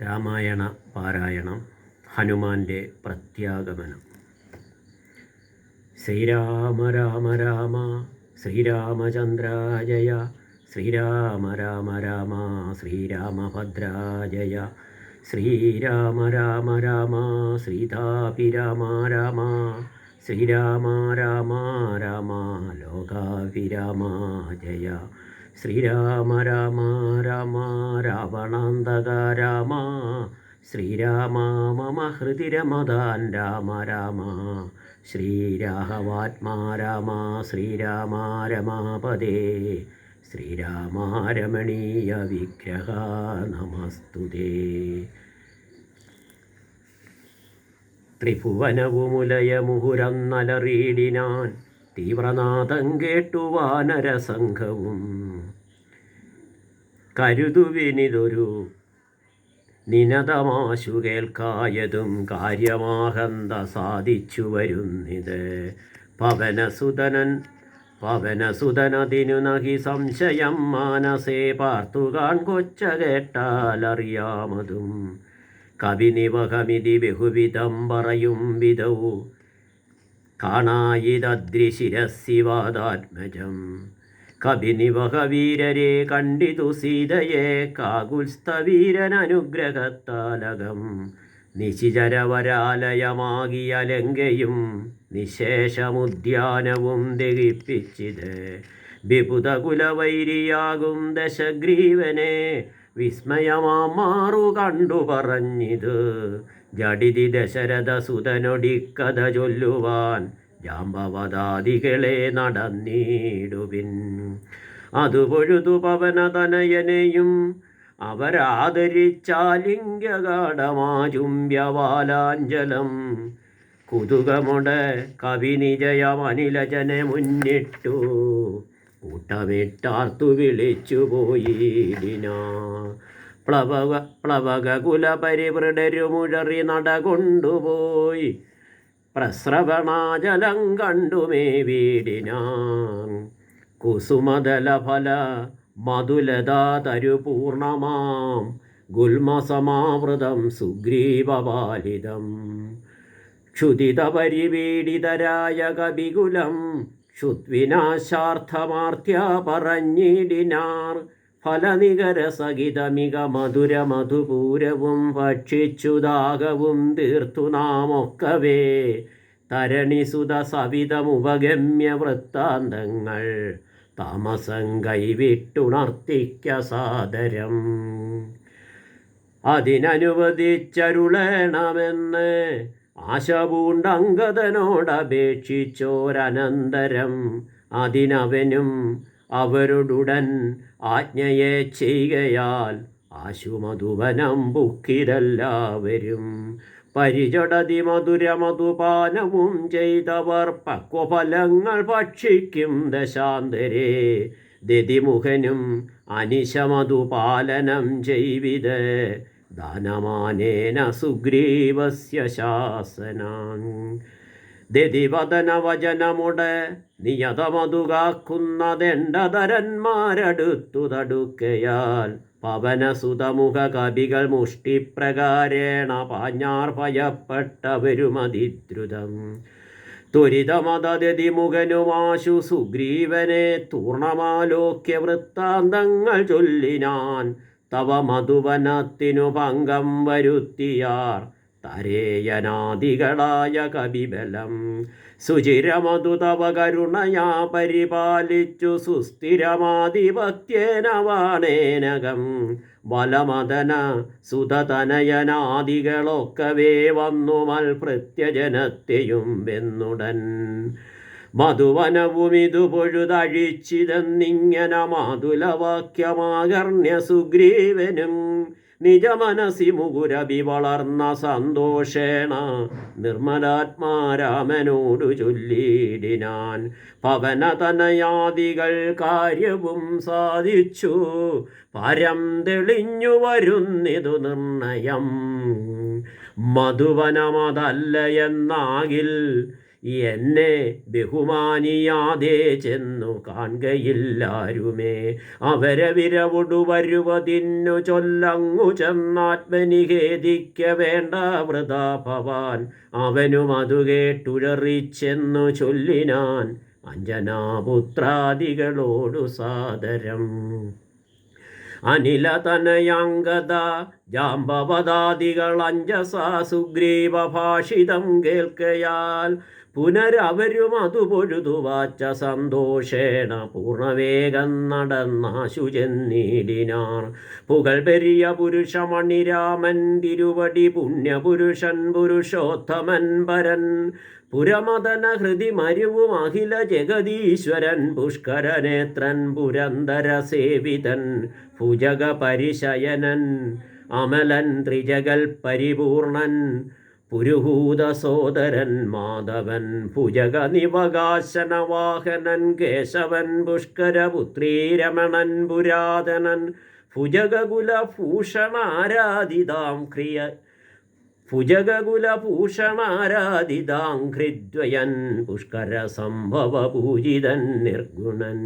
രാമായണ പാരായണം ഹനുമാന്റെ പ്രത്യാഗമനം. ശ്രീരാമ രാമ രാമ ശ്രീരാമചന്ദ്രാജയ ശ്രീരാമ രാമ രാമ ശ്രീരാമഭദ്രാജയ ശ്രീരാമ രാമ രാമ ശ്രീതാഭിരാമ രാമ ശ്രീരാമ രാമ രാമ ലോകാഭിരാമ ജയ. ശ്രീരാമ രാമ രാമ രാവണാന്തക രാമ. ശ്രീരാമ മമ ഹൃദി രമദാൻ രാമ രാമ. ശ്രീരാഘവാത്മാ രാമ ശ്രീരാമ രമാപദേ ശ്രീരാമ രമണീയ വിഗ്രഹ നമസ്തുതേ. ത്രിഭുവനവുമുലയ മുഹുരം നലറീടിനാൻ തീവ്രനാദം കേട്ടു വാനരസംഘവും. കരുതുവിനിതൊരു നിനതമാശു കേൾക്കായതും കാര്യമാഹന്ത സാധിച്ചു വരുന്നിത്. പവനസുതനൻ പവനസുതനതിനു നഹി സംശയം മാനസേ പാർത്തുകാൺ കൊച്ച കേട്ടാലറിയാമതും കവിനിവഹമിതി ബഹുവിധം പറയും വിധവും. കാണായിതദ്രിശിരസിവാദാത്മജം കവിനിവഹവീരരെ കണ്ടിതു സീതയെ കാകുൽസ്ഥവീരനുഗ്രഹത്താലകം നിശിചരവരാലയമാകിയ ലങ്കയും നിശേഷമുദ്യാനവും ദഹിപ്പിച്ചിത്. വിപുതകുലവൈരിയാകും ദശഗ്രീവനെ വിസ്മയമാറു കണ്ടു പറഞ്ഞിത്. ജഡിതി ദശരഥ കഥ ചൊല്ലുവാൻ ജാമ്പവതാദികളെ നടന്നിടുവിൻ. അതു പൊഴുതു പവനതനയനെയും അവരാദരിച്ചാലിംഗകാഠമാചുംബ്യവാലാഞ്ചലം കുതുകമുടെ കവിനിജയമനിലജനെ മുന്നിട്ടു കൂട്ടമിട്ടാർത്തു വിളിച്ചു പോയിടിന പ്ലവക പ്ലവക കുലപരിവൃടരുമുഴറി നടകൊണ്ടുപോയി. പ്രസ്രവണാജലം കണ്ടുമേ വീടിനാൻ കുസുമദലഫല മധുലതാതരുപൂർണമാം. ഗുൽമസമാവൃതം സുഗ്രീവപാലിതം ക്ഷുതിതപരിപീഡിതരായ കവികുലം ക്ഷുദ്വിനാശാർത്ഥമാർത്യ പറഞ്ഞിടിനാർ ഫലനികരസഹിതമിക മധുര മധുപൂരവും ഭക്ഷിച്ചുദാകവും തീർത്തു നാമൊക്കവേ തരണിസുത സവിതമുപഗമ്യ വൃത്താന്തങ്ങൾ താമസം കൈവിട്ടുണർത്തിക്ക സാദരം അതിനനുവദിച്ചരുളേണമെന്ന് ആശ പൂണ്ടങ്കദനോടപേക്ഷിച്ചോരനന്തരം അതിനവനും അവരോടുടൻ ആജ്ഞയെ ചെയ്യുകയാൽ ആശുമധുവനം ബുക്കിരെല്ലാവരും പരിചടതി മധുര മധുപാനവും ചെയ്തവർ പക്വഫലങ്ങൾ ഭക്ഷിക്കും ദശാന്തരേ. ദതിമുഖനും അനിശമധുപാലനം ചെയ്വിത് ദാനമാനേന സുഗ്രീവസ്യ ശാസനാൻ ദതിവദനവചനമുടെ നിയതമതുകാക്കുന്നതെണ്ടതരന്മാരടുത്തു തടുക്കയാൽ പവനസുതമുഖ കവികൾ മുഷ്ടിപ്രകാരേണ പാഞ്ഞാർ ഭയപ്പെട്ടവരുമതിദ്രുതം ത്വരിതമതതിമുഖനുമാശു സുഗ്രീവനെ തൂർണമാലോക്യ വൃത്താന്തങ്ങൾ ചൊല്ലിനാൻ തവ മധുവനത്തിനു ഭംഗം വരുത്തിയാർ തരേയനാദികളായ കവിബലം. സുചിരമധു തവ കരുണയാ പരിപാലിച്ചു സുസ്ഥിരമാധിപത്യേനവാണേനകം. വലമതന സുതതനയനാദികളൊക്കവേ വന്നു മൽഭൃത്യജനത്തെയും വെന്നുടൻ. മധുവനവുമിതു പൊഴുതഴിച്ചിതെന്നിങ്ങനെ മാതുലവാക്യമാകർണ്യ സുഗ്രീവനും നിജമനസി മുകുരവി വളർന്ന സന്തോഷേണ നിർമ്മലാത്മാരാമനോടു ചൊല്ലിയിടിനാൻ പവനതനയാദികൾ കാര്യവും സാധിച്ചു. പരം തെളിഞ്ഞു വരുന്നിതു നിർണയം. മധുവനമതല്ല എന്നാകിൽ എന്നെ ബഹുമാനിയാതെ ചെന്നു കാണുകയില്ലാരുമേ. അവരെ വിരവുടു വരുവതിന്നു ചൊല്ലങ്ങു ചെന്നാത്മനിഖേദിക്ക വേണ്ട വൃതാ ഭവാൻ അവനും അതു കേട്ടുഴറിച്ചെന്നു ചൊല്ലിനാൻ അഞ്ജനാപുത്രാദികളോടു സാദരം. അനിലതനയാങ്കത ജാമ്പവതാദികൾ അഞ്ജസാ സുഗ്രീവ ഭാഷിതം കേൾക്കയാൽ പുനരവരും അതു പൊഴുതുവാച്ച സന്തോഷേണ പൂർണവേഗം നടന്നാശു ചെന്നിടിനാർ പുകൾ പെരിയ പുരുഷമണിരാമൻ തിരുവടി പുണ്യപുരുഷൻ പുരുഷോത്തമൻ പരൻ പുരമദന ഹൃതി മരുവും അഖില ജഗദീശ്വരൻ പുഷ്കരനേത്രൻ പുരന്തര സേവിതൻ ഭുജക പരിശയനൻ അമലൻ ത്രിജഗൽ പരിപൂർണൻ പുരുഹൂത സോദരൻ മാധവൻ ഭുജഗ നിവകാശന വാഹനൻ കേശവൻ പുഷ്കരപുത്രീ രമണൻ പുരാതനൻ ഭുജഗകുല ഭൂഷണാരാധിതാം ക്രിയ ഭുജഗകുലഭൂഷണാരാധിതാഘ്രിദ്വയൻ പുഷ്കര സംഭവ പൂജിതൻ നിർഗുണൻ.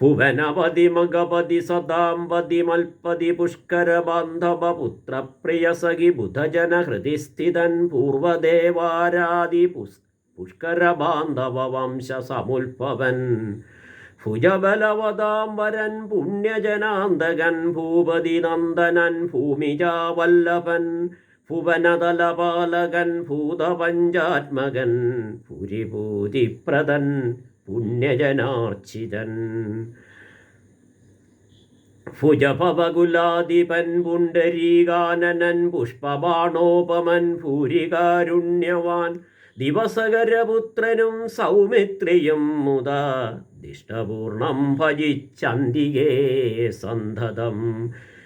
ഭുവനപതി മഗപതി സദാംപതി മൽപതി പുഷ്കര ബാന്ധവ പുത്രപ്രിയ സഖി ബുധജന ഹൃതിസ്ഥിതൻ പൂർവദേവാരാദി പുസ് പുഷ്കര ബാന്ധവ വംശ സമുൽഭവൻ ഭുജബലവതാംബരൻ പുണ്യജനാന്തകൻ ഭൂപതി നന്ദനൻ ഭൂമിജാവല്ലഭൻ ഭുവനതലപാലകൻ ഭൂതപഞ്ചാത്മകൻ പുരിഭൂതിപ്രദൻ പുണ്യജനാർച്ചിതൻ. ഭുജപവകുലാധിപൻ പുണ്ടരീകാനനൻ പുഷ്പബാണോപമൻ ഭൂരികാരുണ്യവാൻ ദിവസകരപുത്രനും സൗമിത്രിയും മുത ദിഷ്ടപൂർണം ഭജിച്ചന്തികേ സന്തതം.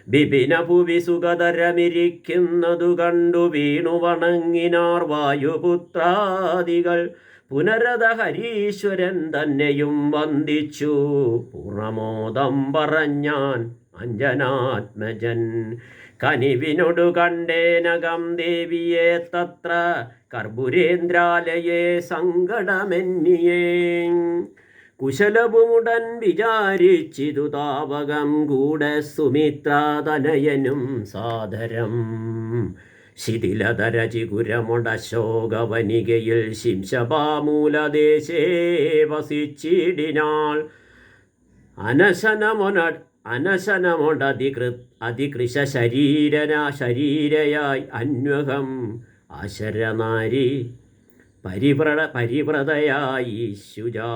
വിപിന ഭുവി സുഖതരമിരിക്കുന്നതു കണ്ടു വീണു വണങ്ങിനാർ വായുപുത്രാദികൾ. പുനരത ഹരീശ്വരൻ തന്നെയും വന്ദിച്ചു. പൂർണമോദം പറഞ്ഞാൻ അഞ്ജനാത്മജൻ കനിവിനൊടു കണ്ടേനകം ദേവിയെ തത്ര കർപ്പുരേന്ദ്രാലയെ സങ്കടമെന്നിയേ. കുശലവുമുടൻ വിചാരിച്ചിതു താവകം കൂടെ സുമിത്രാതനയനും സാദരം. ശിഥിലതര ചികുരമുടശോകവനികയിൽ ശിംശപാമൂലദേശേ വസിച്ചിടിനാൾ. അനശനമൊന അനശനമൊടധികൃ അതികൃശ ശരീരന ശരീരയായി അന്വഹം അശരനാരി പരിവ്രത പരിവ്രതയായി ശുജാ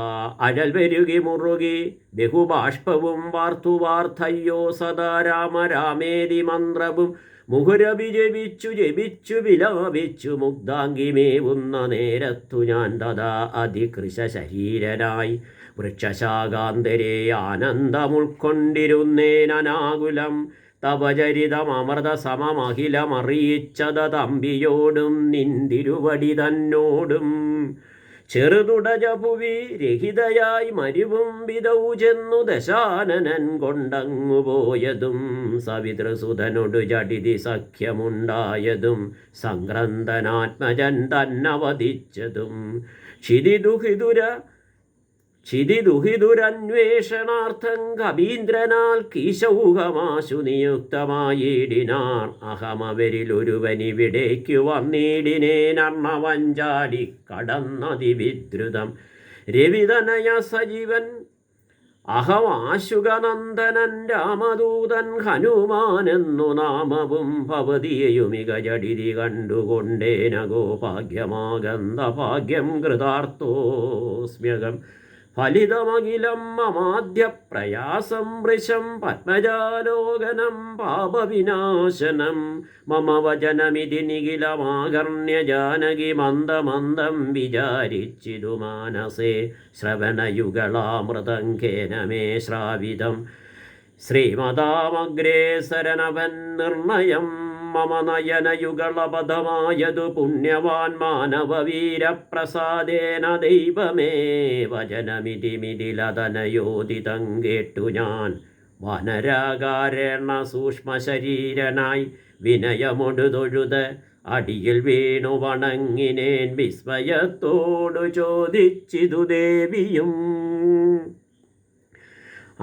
അഴൽ വരുകി മുറുകി ബഹുബാഷ്പവും വാർത്തു വാർത്തയ്യോ സദാ രാമ രാമേതി മന്ത്രവും മുഹുരവി ജപിച്ചു ജപിച്ചു വിലാപിച്ചു മുഗ്ധാംഗിമേവുന്ന നേരത്തു ഞാൻ തഥാ അതികൃശ ശരീരനായി. വൃക്ഷശാകാന്തരെ ആനന്ദമുൾക്കൊണ്ടിരുന്നേനാകുലം തപചരിതമൃത സമമഖിലമറിയിച്ചത തമ്പിയോടും നിന്തിരുവടി തന്നോടും. ചെറുതുടജഭുവി രഹിതയായി മരുവും വിതവു ചെന്നു ദശാനനൻ കൊണ്ടങ്ങു പോയതും സവിതൃസുതനൊടു ജഡിതി സഖ്യമുണ്ടായതും സംക്രന്തനാത്മജൻ തന്നവധിച്ചതും. ക്ഷിതിദുഹിതുര ക്ഷിതിദുഹിതുരന്വേഷണാർത്ഥം കവീന്ദ്രനാൽ കീശൗഹമാശു നിയുക്തമായിടിനാർ അഹമവരിലൊരുവനിവിടേക്കു വന്നിടിനേനർണവഞ്ചാടി കടന്നതിവിദ്രുതം. രവിതനയ സജീവൻ അഹമാശുകനന്ദനൻ രാമദൂതൻ ഹനുമാനെന്നു നാമവും ഭവതിയെയുമിക ജടിതി കണ്ടുകൊണ്ടേനഗോ ഭാഗ്യമാകന്ത ഭാഗ്യം കൃതാർത്ഥോസ്മ്യകം. ഫലിതമഖിലം മമാദ്യ പ്രയാസം വൃശം പത്മജാലോകനം പാപവിനാശനം മമ വചനമിതി നിഖിലമാകർണ്യ ജാനകി മന്ദമന്ദം വിചാരിച്ചിതു മാനസേ ശ്രവണയുഗളാമൃതങ്കേന മേ ശ്രാവിതം ശ്രീമതാമഗ്രേസരനവൻ നിർണയം മമ നയനയുഗളപദമായതു പുണ്യവാൻ മാനവവീരപ്രസാദേന ദൈവമേ. വചനമിതി മിതിലതനയോദിതം കേട്ടു ഞാൻ. വനരാകാരണ സൂക്ഷ്മശരീരനായി വിനയമൊടുതൊഴുത് അടിയിൽ വീണു വണങ്ങിനേൻ വിസ്മയത്തോടു ചോദിച്ചിതു ദേവിയും.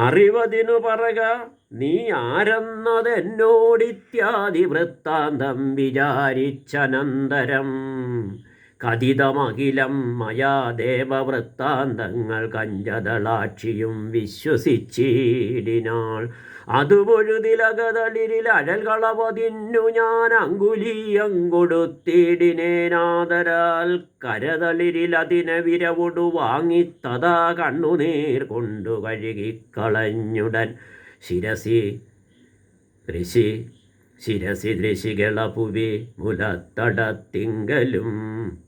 അറിവതിനു പറക നീ ആരെന്നതെന്നോടിത്യാദി വൃത്താന്തം വിചാരിച്ചനന്തരം. കഥിതമഖിലം മയാ ദേവവൃത്താന്തങ്ങൾ കഞ്ചതളാക്ഷിയും വിശ്വസിച്ചിടിനാൾ. അതുപൊഴുതിലകതളിരിൽ അഴൽകളവതിന്നു ഞാൻ അങ്കുലീയം കൊടുത്തിടിനേനാദരാൽ കരതളിരിൽ അതിനെ വിരവൊടു വാങ്ങിത്തതാ കണ്ണുനീർ കൊണ്ടു കഴുകിക്കളഞ്ഞുടൻ ശിരസി ഋഷി ശിരസി ദൃശികളപുവി മുലത്തടത്തിങ്കലും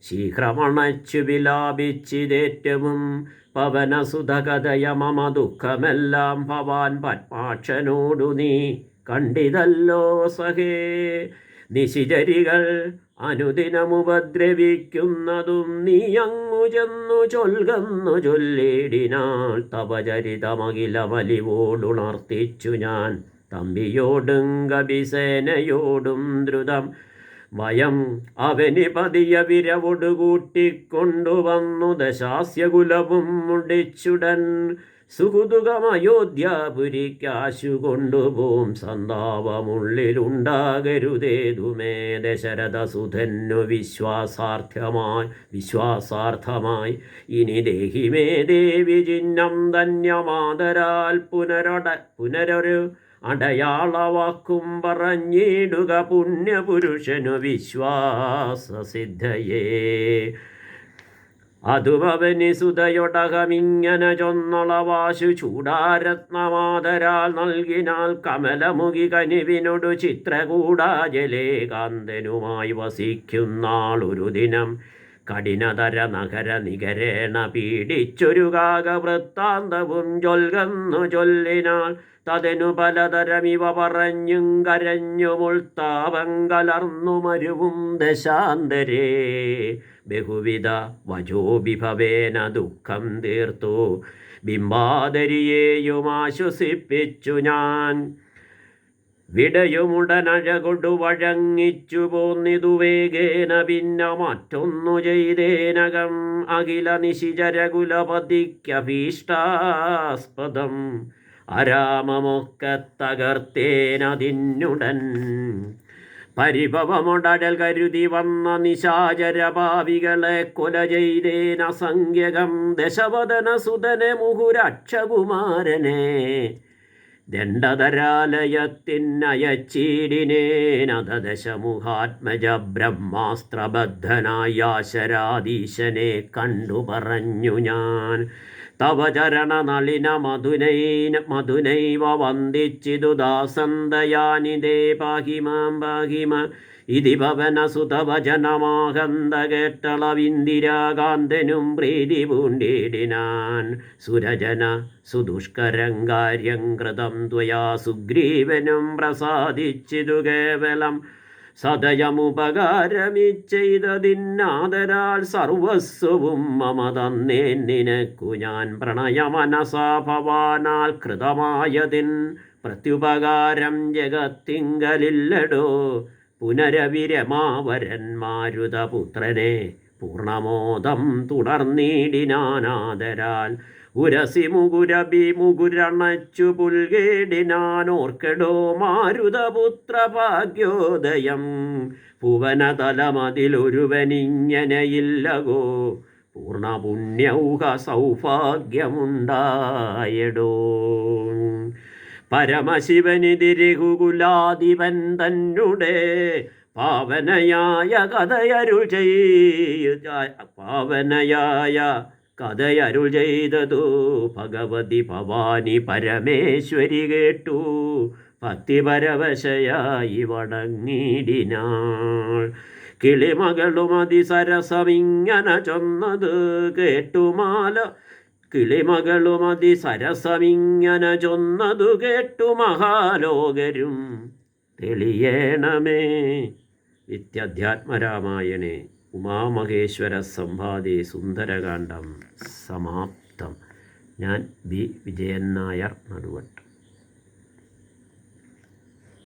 ശീഘ്രമണച്ചു വിലാപിച്ചിതേറ്റവും പവനസുധകഥയ മമ ദുഃഖമെല്ലാം ഭവാൻ പത്മാക്ഷനോടു നീ കണ്ടിതല്ലോ സഹേ. നിശിചരികൾ അനുദിനമുപദ്രവിക്കുന്നതും നീ അങ്ങു ചെന്നു ചൊൽകന്നു ചൊല്ലിടിനാൾ തപചരിതമകിലമലിവോടുണർത്തിച്ചു ഞാൻ തമ്പിയോടും കബിസേനയോടും ദ്രുതം. വയം അവനി പതിയ വിരവൊടുകൂട്ടിക്കൊണ്ടുവന്നു ദശാസ്യകുലവും മുടിച്ചുടൻ സുഹൃതുകമയോധ്യാപുരിക്കാശു കൊണ്ടുപോം സന്താപമുള്ളിലുണ്ടാകരുതേതുമേ ദശരഥസുധന്നു വിശ്വാസാർത്ഥമായി വിശ്വാസാർത്ഥമായി. ഇനി ദേഹിമേ ദേവി ചിഹ്നം ധന്യമാതരാൽ പുനരട പുനരൊരു അടയാളവാക്കും പറഞ്ഞിടുക പുണ്യപുരുഷനു വിശ്വാസസിദ്ധയേ. അതുമവനി സുതയൊടകമിങ്ങനെ ചൊന്നളവാശു ചൂടാരത്നമാതരാൽ നൽകിനാൽ കമലമുഖി കനിവിനൊടു ചിത്രകൂടാജലേ കാന്തനുമായി വസിക്കുന്നാളൊരു ദിനം കഠിനതര നഗര നികരേണ പീഡിച്ചൊരു കാകവൃത്താന്തവും ചൊൽകന്നു ചൊല്ലിനാൾ തതിനു പലതരമിവ പറഞ്ഞും കരഞ്ഞുമുൾത്താപം കലർന്നു മരുവും ദശാന്തരേ. ബഹുവിധ വചോഭിഭവേന ദുഃഖം തീർത്തു. ബിംബാദരിയെയും ആശ്വസിപ്പിച്ചു ഞാൻ. വിടയുമുടനഴകൊടു വഴങ്ങിച്ചു പോന്നിതു വേഗേന പിന്ന മറ്റൊന്നു ചെയ്തേനകം അഖില നിശിചരകുലപതിക്കഭീഷ്ടാസ്പദം അരാമമൊക്കെ തകർത്തേനതിന്നുടൻ പരിഭവമുടൽ കരുതി വന്ന നിശാചരഭാവികളെ കൊല ചെയ്തേനസംഖ്യകം ദശവദന സുതനെ മുഹുരക്ഷകുമാരനെ ദണ്ഡതരാലയത്തിനയച്ചീടിനേനദശമുഹാത്മജ ബ്രഹ്മാസ്ത്രബദ്ധനായ ശരാധീശനെ കണ്ടു പറഞ്ഞു ഞാൻ. തവ ചരണ നളിന മധുനൈന മധുനൈവ വന്ദിച്ചിതു ദാസന്തയാനിതേ പാഹിമാം പാഹിമ ഇതി ഭവനസുതവചനമാകന്ത കേട്ടളവിന്ദിരാകാന്തനും പ്രീതി പൂണ്ടിടിനാൻ. സുരജന സുദുഷ്കരം കാര്യം കൃതം ത്വയാ സുഗ്രീവനും പ്രസാദിച്ചിതു കേവലം സദയമുപകാരമിച്ചെയ്തതിന്നാദരാൽ സർവസ്വവും മമ തന്നേ നിനക്കു ഞാൻ പ്രണയമനസാ ഭവാനാൽ കൃതമായതിൻ പ്രത്യുപകാരം ജഗത്തിങ്കലില്ലടോ. പുനരവിരമാവരന്മാരുതപുത്രനെ പൂർണമോദം തുടർന്നീടിനാനാദരാൽ. ഉരസി മുകുരബി മുകുരണച്ചു പുൽകേടിനാനോർക്കെടോ മാരുതപുത്ര ഭാഗ്യോദയം ഭുവനതലമതിലൊരുവനിങ്ങനെയില്ലകോ പൂർണപുണ്യൗഹ സൗഭാഗ്യമുണ്ടായടോ പരമശിവനിതിരികുലാധിപൻ തന്നെ പാവനയായ കഥയരുൾ ചെയ്ത പാവനയായ കഥയരുൾ ചെയ്തതു ഭഗവതി ഭവാനി പരമേശ്വരി കേട്ടു. ഭക്തിപരവശയായി വണങ്ങിടിനാൾ കിളിമകളും അതിസരസമിങ്ങനെ ചൊന്നത് കേട്ടുമാല കിളിമകളും അതിസരസമിങ്ങനെ ചൊന്നതു കേട്ടു മഹാലോകരും. തെളിയേണമേ. നിത്യധ്യാത്മരാമായണേ. ഉമാമഹേശ്വര സംവാദി സുന്ദരകാന്ഡം സമാപ്തം. ഞാൻ ബി വിജയൻ നായർ നടുവട്ട്.